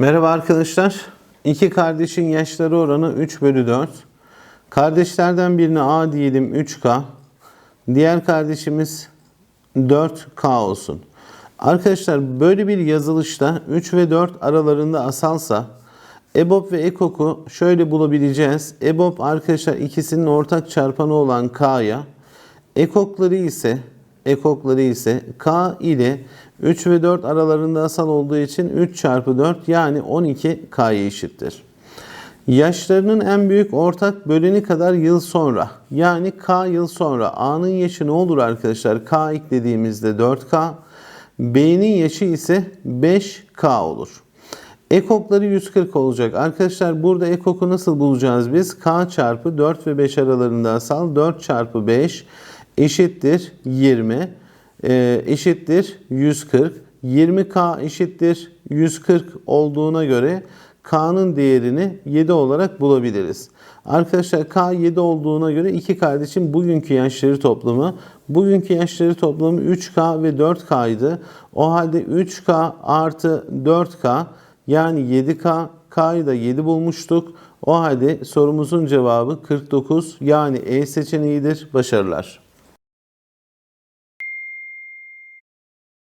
Merhaba arkadaşlar. İki kardeşin yaşları oranı 3 bölü 4. Kardeşlerden birine A diyelim 3K. Diğer kardeşimiz 4K olsun. Arkadaşlar böyle bir yazılışta 3 ve 4 aralarında asalsa EBOB ve EKOK'u şöyle bulabileceğiz. EBOB arkadaşlar ikisinin ortak çarpanı olan K'ya, EKOK'ları ise ekokları ise K ile 3 ve 4 aralarında asal olduğu için 3 çarpı 4 yani 12 K'ya eşittir. Yaşlarının en büyük ortak böleni kadar yıl sonra yani K yıl sonra A'nın yaşı ne olur arkadaşlar? K eklediğimizde 4K, B'nin yaşı ise 5K olur. Ekokları 140 olacak. Arkadaşlar burada ekoku nasıl bulacağız biz? K çarpı 4 ve 5 aralarında asal 4 çarpı 5 eşittir 20 e, eşittir 140. 20K eşittir 140 olduğuna göre K'nın değerini 7 olarak bulabiliriz. Arkadaşlar K 7 olduğuna göre iki kardeşin bugünkü yaşları toplamı bugünkü yaşları toplamı 3K ve 4K'ydı. O halde 3K artı 4K yani 7K K'yı da 7 bulmuştuk. O halde sorumuzun cevabı 49 yani E seçeneğidir. Başarılar.